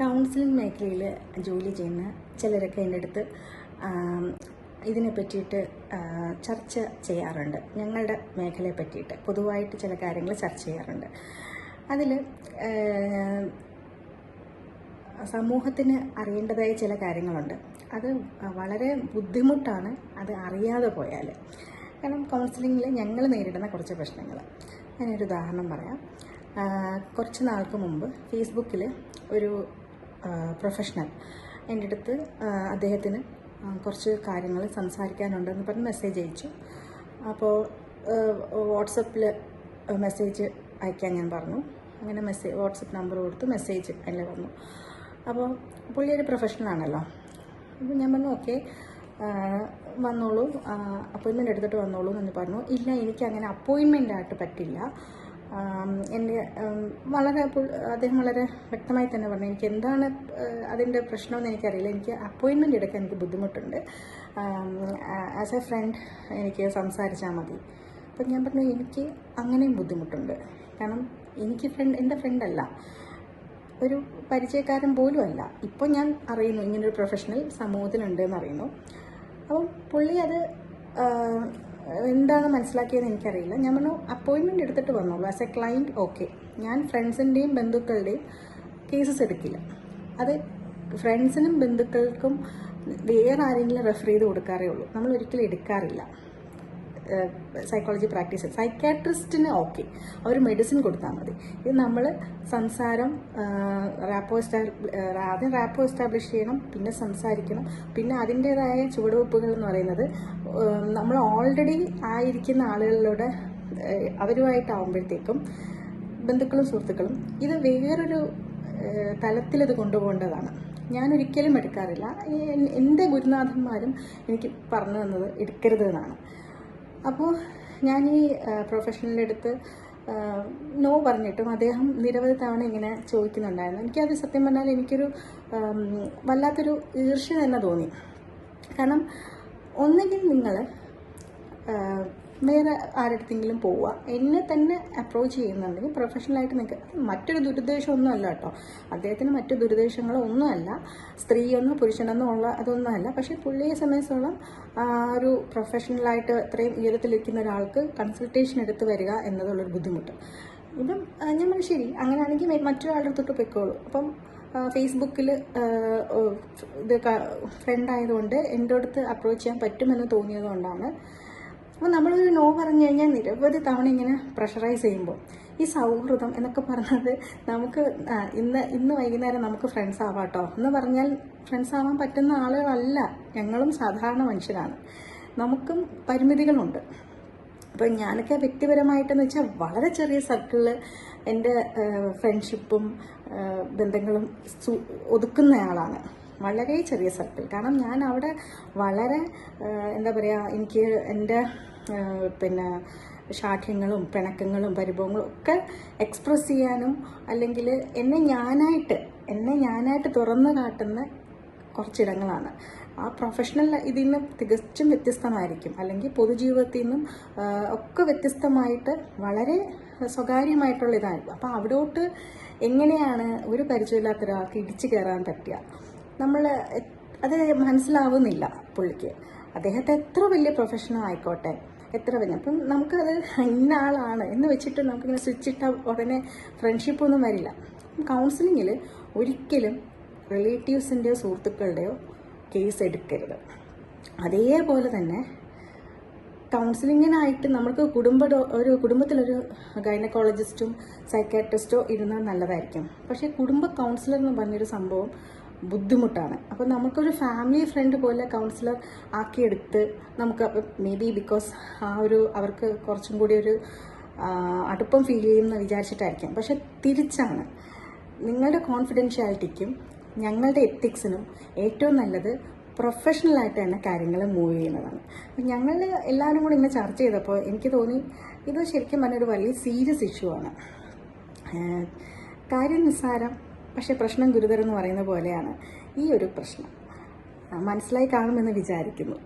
Counselling മേഖലയിൽ ജോലി ചെയ്യുന്ന ചിലരൊക്കെ എന്റെ അടുത്ത് ഇതിനെ പറ്റിയിട്ട് ചർച്ച ചെയ്യാറുണ്ട്. ഞങ്ങളുടെ മേഖലയെ പറ്റിയിട്ട് പൊതുവായിട്ട് ചില കാര്യങ്ങൾ ചർച്ച ചെയ്യാറുണ്ട്. അതിൽ സമൂഹത്തിന് അറിയേണ്ടതായ ചില കാര്യങ്ങളുണ്ട്. അത് വളരെ ബുദ്ധിമുട്ടാണ് അത് അറിയാതെ പോയാൽ കാരണം കൗൺസിലിങ്ങിൽ ഞങ്ങൾ നേരിടുന്ന കുറച്ച് പ്രശ്നങ്ങൾ ഞാനൊരു ഉദാഹരണം പറയാം. കുറച്ച് നാൾക്ക് മുമ്പ് ഫേസ്ബുക്കിൽ ഒരു പ്രൊഫഷണൽ എന്റെ അടുത്ത് അദ്ദേഹത്തിന് കുറച്ച് കാര്യങ്ങൾ സംസാരിക്കാനുണ്ടെന്ന് പറഞ്ഞ് മെസ്സേജ് അയച്ചു. അപ്പോൾ വാട്സപ്പിൽ മെസ്സേജ് അയക്കാൻ ഞാൻ പറഞ്ഞു. അങ്ങനെ മെസ്സേജ് വാട്സപ്പ് നമ്പർ കൊടുത്ത് മെസ്സേജ് അതിൽ വന്നു അപ്പോൾ പുള്ളി ഒരു പ്രൊഫഷണലാണല്ലോ അപ്പോൾ ഞാൻ പറഞ്ഞു ഓക്കെ വന്നോളൂ. അപ്പോയിൻമെന്റ് എടുത്തിട്ട് വന്നോളൂ എന്ന് പറഞ്ഞു. ഇല്ല എനിക്ക് അങ്ങനെ അപ്പോയിൻമെന്റ് ആയിട്ട് പറ്റില്ല. എന്റെ വളരെ അദ്ദേഹം വളരെ വ്യക്തമായി തന്നെ പറഞ്ഞു. എനിക്ക് എന്താണ് അതിന്റെ പ്രശ്നമെന്ന് എനിക്കറിയില്ല. എനിക്ക് അപ്പോയിൻമെന്റ് എടുക്കാൻ എനിക്ക് ബുദ്ധിമുട്ടുണ്ട്. ആസ് എ ഫ്രണ്ട് എനിക്ക് സംസാരിച്ചാൽ മതി. അപ്പം ഞാൻ പറഞ്ഞു എനിക്ക് അങ്ങനെയും ബുദ്ധിമുട്ടുണ്ട്. കാരണം എനിക്ക് ഫ്രണ്ട് എന്റെ ഫ്രണ്ടല്ല ഒരു പരിചയക്കാരൻ പോലും അല്ല. ഇപ്പോൾ ഞാൻ അറിയുന്നു ഇങ്ങനൊരു പ്രൊഫഷണൽ സമൂഹത്തിലുണ്ട് എന്ന് അറിയുന്നു. അപ്പം പുള്ളി അത് എന്താണ് മനസ്സിലാക്കിയതെന്ന് എനിക്കറിയില്ല. ഞാൻ പറഞ്ഞു അപ്പോയിൻമെന്റ് എടുത്തിട്ട് വന്നോളൂ. ആസ് എ ക്ലയന്റ് ഓക്കെ ഞാൻ ഫ്രണ്ട്സിന്റെയും ബന്ധുക്കളുടെയും കേസസ് എടുക്കില്ല. അത് ഫ്രണ്ട്സിനും ബന്ധുക്കൾക്കും വേറെ ആരെങ്കിലും റെഫർ ചെയ്ത് കൊടുക്കാറേ ഉള്ളൂ. നമ്മൾ ഒരിക്കലും എടുക്കാറില്ല. സൈക്കോളജി പ്രാക്ടീസ് സൈക്കാട്രിസ്റ്റിന് ഓക്കെ അവർ മെഡിസിൻ കൊടുത്താൽ മതി. ഇത് നമ്മൾ സംസാരം റാപ്പോ ആദ്യം റാപ്പോ എസ്റ്റാബ്ലിഷ് ചെയ്യണം പിന്നെ സംസാരിക്കണം. പിന്നെ അതിന്റേതായ ചുവടുവെപ്പുകൾ എന്ന് പറയുന്നത് നമ്മൾ ഓൾറെഡി ആയിരിക്കുന്ന ആളുകളിലൂടെ അവരുമായിട്ടാവുമ്പോഴത്തേക്കും ബന്ധുക്കളും സുഹൃത്തുക്കളും ഇത് വേറൊരു തലത്തിലിത് കൊണ്ടുപോകേണ്ടതാണ്. ഞാൻ ഒരിക്കലും എടുക്കാറില്ല എന്റെ ഗുരുനാഥന്മാരും എനിക്ക് പറഞ്ഞു തന്നത് എടുക്കരുത് എന്നാണ്. അപ്പോൾ ഞാൻ ഈ പ്രൊഫഷണലിന്റെ അടുത്ത് നോ പറഞ്ഞിട്ടും അദ്ദേഹം നിരവധി തവണ ഇങ്ങനെ ചോദിക്കുന്നുണ്ടായിരുന്നു. എനിക്കത് സത്യം പറഞ്ഞാൽ എനിക്കൊരു വല്ലാത്തൊരു ഈർഷ്യ തന്നെ തോന്നി. കാരണം ഒന്നെങ്കിൽ നിങ്ങൾ വേറെ ആരടുത്തെങ്കിലും പോവുക. എന്നെ തന്നെ അപ്രോച്ച് ചെയ്യുന്നുണ്ടെങ്കിൽ പ്രൊഫഷണലായിട്ട് നിൽക്കുക മറ്റൊരു ദുരുദ്ദേശമൊന്നും അല്ല കേട്ടോ. അദ്ദേഹത്തിന് മറ്റു ദുരുദ്ദേശങ്ങളോ ഒന്നുമല്ല സ്ത്രീയൊന്നോ പുരുഷനെന്നോ ഉള്ള അതൊന്നുമല്ല പക്ഷേ പുള്ളിയെ സംബന്ധിച്ചോളം ഒരു പ്രൊഫഷണലായിട്ട് ഇത്രയും ഉയരത്തിലിരിക്കുന്ന ഒരാൾക്ക് കൺസൾട്ടേഷൻ എടുത്ത് വരിക എന്നതുള്ളൊരു ബുദ്ധിമുട്ട്. ഇപ്പം ഞമ്മൾ ശരി അങ്ങനെയാണെങ്കിൽ മറ്റൊരാളുടെ അടുത്തോട്ട് പൊയ്ക്കോളൂ. അപ്പം ഫേസ്ബുക്കിൽ ഇത് ഫ്രണ്ട് ആയതുകൊണ്ട് എന്റെ അടുത്ത് അപ്രോച്ച് ചെയ്യാൻ പറ്റുമെന്ന് തോന്നിയത് കൊണ്ടാണ് അപ്പോൾ നമ്മളൊരു നോ പറഞ്ഞു കഴിഞ്ഞാൽ നിരവധി തവണ ഇങ്ങനെ പ്രഷറൈസ് ചെയ്യുമ്പോൾ ഈ സൗഹൃദം എന്നൊക്കെ പറഞ്ഞത് നമുക്ക് ഇന്ന് ഇന്ന് വൈകുന്നേരം നമുക്ക് ഫ്രണ്ട്സ് ആവാട്ടോ എന്ന് പറഞ്ഞാൽ ഫ്രണ്ട്സ് ആവാൻ പറ്റുന്ന ആളുകളല്ല. ഞങ്ങളും സാധാരണ മനുഷ്യരാണ്. നമുക്കും പരിമിതികളുണ്ട്. അപ്പോൾ ഞാനൊക്കെ വ്യക്തിപരമായിട്ടെന്ന് വെച്ചാൽ വളരെ ചെറിയ സർക്കിളിൽ എന്റെ ഫ്രണ്ട്ഷിപ്പും ബന്ധങ്ങളും ഒതുക്കുന്നയാളാണ് വളരെ ചെറിയ സർക്കിൾ കാരണം ഞാൻ അവിടെ വളരെ എന്താ പറയുക എനിക്ക് എന്റെ പിന്നെ ശാഠ്യങ്ങളും പിണക്കങ്ങളും പരിഭവങ്ങളും ഒക്കെ എക്സ്പ്രസ് ചെയ്യാനും അല്ലെങ്കിൽ എന്നെ ഞാനായിട്ട് എന്നെ ഞാനായിട്ട് തുറന്നു കാട്ടുന്ന കുറച്ചിടങ്ങളാണ്. ആ പ്രൊഫഷണൽ ഇതിൽ നിന്ന് തികച്ചും വ്യത്യസ്തമായിരിക്കും. അല്ലെങ്കിൽ പൊതുജീവിതത്തിൽ നിന്നും ഒക്കെ വ്യത്യസ്തമായിട്ട് വളരെ സ്വകാര്യമായിട്ടുള്ള ഇതായിരിക്കും. അപ്പോൾ അവിടോട്ട് എങ്ങനെയാണ് ഒരു പരിചയമില്ലാത്ത ഒരാൾക്ക് ഇടിച്ചു കയറാൻ പറ്റുക? നമ്മൾ അത് മനസ്സിലാവുന്നില്ല പുള്ളിക്ക്. അദ്ദേഹത്തെ എത്ര വലിയ പ്രൊഫഷണൽ ആയിക്കോട്ടെ എത്ര വലിയ അപ്പം നമുക്കത് ഇന്ന ആളാണ് എന്ന് വെച്ചിട്ട് നമുക്കിങ്ങനെ സ്വിച്ച് ഇട്ട ഉടനെ ഫ്രണ്ട്ഷിപ്പൊന്നും വരില്ല. കൗൺസിലിങ്ങിൽ ഒരിക്കലും റിലേറ്റീവ്സിന്റെയോ സുഹൃത്തുക്കളുടെയോ കേസ് എടുക്കരുത്. അതേപോലെ തന്നെ കൗൺസിലിങ്ങിനായിട്ട് നമുക്ക് കുടുംബ ഒരു കുടുംബത്തിലൊരു ഗൈനക്കോളജിസ്റ്റും സൈക്കാട്രിസ്റ്റോ ഇരുന്നാൽ നല്ലതായിരിക്കും. പക്ഷേ കുടുംബ കൗൺസിലർ എന്ന് പറഞ്ഞൊരു സംഭവം ബുദ്ധിമുട്ടാണ്. അപ്പോൾ നമുക്കൊരു ഫാമിലി ഫ്രണ്ട് പോലെ കൗൺസിലർ ആക്കിയെടുത്ത് നമുക്ക് മേ ബി ബിക്കോസ് ആ ഒരു അവർക്ക് കുറച്ചും കൂടി ഒരു അടുപ്പം ഫീൽ ചെയ്യുമെന്ന് വിചാരിച്ചിട്ടായിരിക്കാം. പക്ഷെ തിരിച്ചാണ്. നിങ്ങളുടെ കോൺഫിഡൻഷ്യാലിറ്റിക്കും ഞങ്ങളുടെ എത്തിക്സിനും ഏറ്റവും നല്ലത് പ്രൊഫഷണലായിട്ട് തന്നെ കാര്യങ്ങൾ മൂവ് ചെയ്യുന്നതാണ്. അപ്പം ഞങ്ങൾ എല്ലാവരും കൂടി ഇങ്ങനെ ചർച്ച ചെയ്തപ്പോൾ എനിക്ക് തോന്നി ഇത് ശരിക്കും പറഞ്ഞൊരു വലിയ സീരിയസ് ഇഷ്യൂ ആണ്. കാര്യം നിസ്സാരം പക്ഷേ പ്രശ്നം ഗുരുതരം എന്ന് പറയുന്ന പോലെയാണ് ഈ ഒരു പ്രശ്നം. മനസ്സിലായി കാണുമെന്ന് വിചാരിക്കുന്നു.